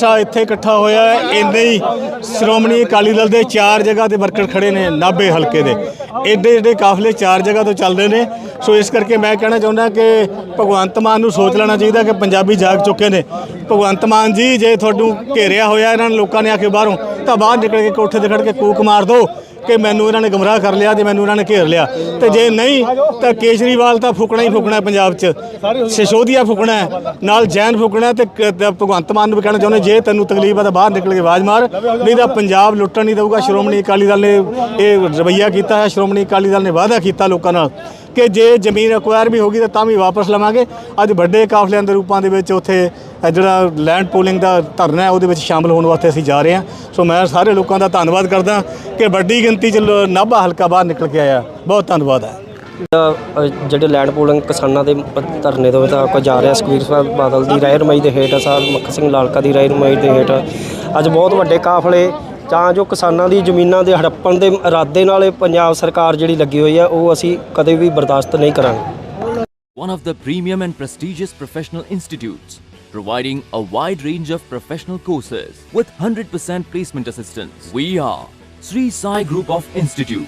ਇਕੱਠਾ ਇੱਥੇ ਇਕੱਠਾ ਹੋਇਆ ਇੰਨੇ ਹੀ ਸ਼੍ਰੋਮਣੀ ਅਕਾਲੀ ਦਲ ਦੇ ਚਾਰ ਜਗ੍ਹਾ ਤੇ ਵਰਕਰ ਖੜੇ ਨੇ ਨਾਭੇ ਹਲਕੇ ਦੇ। ਏਡੇ ਏਡੇ ਕਾਫਲੇ ਚਾਰ ਜਗ੍ਹਾ ਤੋਂ ਚੱਲਦੇ ਨੇ। ਸੋ ਇਸ ਕਰਕੇ ਮੈਂ ਕਹਿਣਾ ਚਾਹੁੰਦਾ ਕਿ ਭਗਵੰਤ ਮਾਨ ਨੂੰ ਸੋਚ ਲੈਣਾ ਚਾਹੀਦਾ ਕਿ ਪੰਜਾਬੀ ਜਾਗ ਚੁੱਕੇ ਨੇ। ਭਗਵੰਤ ਮਾਨ ਜੀ, ਜੇ ਤੁਹਾਨੂੰ ਘੇਰਿਆ ਹੋਇਆ ਇਹਨਾਂ ਲੋਕਾਂ ਨੇ ਆ ਕੇ ਬਾਹਰੋਂ ਤਾਂ ਬਾਹਰ ਨਿਕਲ ਕੇ ਕੋਠੇ ਤੇ ਖੜ ਕੇ ਕੂਕ ਮਾਰ ਦਿਓ ਕਿ ਮੈਨੂੰ ਇਹਨਾਂ ਨੇ ਗਮਰਾਹ ਕਰ ਲਿਆ ਤੇ ਮੈਨੂੰ ਇਹਨਾਂ ਨੇ ਘੇਰ ਲਿਆ। ਤੇ ਜੇ ਨਹੀਂ, ਤਾਂ ਕੇਜਰੀਵਾਲ ਤਾਂ ਫੁਕਣਾ ਹੀ ਫੁਕਣਾ ਪੰਜਾਬ 'ਚ। ਸਿਸੋਦੀਆ ਫੁਕਣਾ ਨਾਲ ਜੈਨ ਫੁਕਣਾ ਹੈ ਤੇ ਭਗਵੰਤ ਮਾਨ ਨੂੰ ਵੀ ਕਹਿਣਾ ਚਾਹੁੰਦੇ, ਜੇ ਤੈਨੂੰ ਤਕਲੀਫ ਆ ਤਾਂ ਬਾਹਰ ਨਿਕਲ ਕੇ ਆਵਾਜ਼ ਮਾਰ। ਨਹੀਂ ਤਾਂ ਪੰਜਾਬ ਲੁੱਟਣ ਨਹੀਂ ਦੇਊਗਾ। ਸ਼੍ਰੋਮਣੀ ਅਕਾਲੀ ਦਲ ਨੇ ਇਹ ਰਵਈਆ ਕੀਤਾ ਹੈ, ਸ਼੍ਰੋਮਣੀ ਅਕਾਲੀ ਦਲ ਨੇ ਵਾਅਦਾ ਕੀਤਾ ਲੋਕਾਂ ਨਾਲ। ਕਿ ਜੇ ਜ਼ਮੀਨ ਅਕਵਾਇਰ ਵੀ ਹੋਗੀ ਤਾਂ ਤਾਂ ਵੀ ਵਾਪਸ ਲਵਾਂਗੇ। ਅੱਜ ਵੱਡੇ ਕਾਫਲਿਆਂ ਦੇ ਰੂਪਾਂ ਦੇ ਵਿੱਚ ਉੱਥੇ ਜਿਹੜਾ ਲੈਂਡ ਪੂਲਿੰਗ ਦਾ ਧਰਨਾ ਹੈ, ਉਹਦੇ ਵਿੱਚ ਸ਼ਾਮਲ ਹੋਣ ਵਾਸਤੇ ਅਸੀਂ ਜਾ ਰਹੇ ਹਾਂ। ਸੋ ਮੈਂ ਸਾਰੇ ਲੋਕਾਂ ਦਾ ਧੰਨਵਾਦ ਕਰਦਾ ਕਿ ਵੱਡੀ ਗਿਣਤੀ 'ਚ ਲੋ- ਨਾਭਾ ਹਲਕਾ ਬਾਹਰ ਨਿਕਲ ਕੇ ਆਇਆ। ਬਹੁਤ ਧੰਨਵਾਦ ਹੈ। ਜਿਹੜੇ ਲੈਂਡ ਪੂਲਿੰਗ ਕਿਸਾਨਾਂ ਦੇ ਧਰਨੇ ਤੋਂ ਤਾਂ ਕੋ ਜਾ ਰਿਹਾ ਸੁਖਬੀਰ ਸਿੰਘ ਬਾਦਲ ਦੀ ਰਾਏ ਰਮਾਈ ਦੇ ਹੇਠ ਸਰ ਮੱਖ ਸਿੰਘ ਲਾਲਕਾ ਦੀ ਰਾਏ ਦੇ ਹੇਠ। ਅੱਜ ਬਹੁਤ ਵੱਡੇ ਕਾਫਲੇ ਤਾਂ ਜੋ ਕਿਸਾਨਾਂ ਦੀ ਜ਼ਮੀਨਾਂ ਦੇ ਹੜੱਪਣ ਦੇ ਇਰਾਦੇ ਨਾਲ ਇਹ ਪੰਜਾਬ ਸਰਕਾਰ ਜਿਹੜੀ ਲੱਗੀ ਹੋਈ ਹੈ ਉਹ ਅਸੀਂ ਕਦੇ ਵੀ ਬਰਦਾਸ਼ਤ ਨਹੀਂ ਕਰਾਂਗੇ one of the premium and prestigious professional institutes, providing a wide range of professional courses with 100% placement assistance. We are Sri Sai Group of Institute,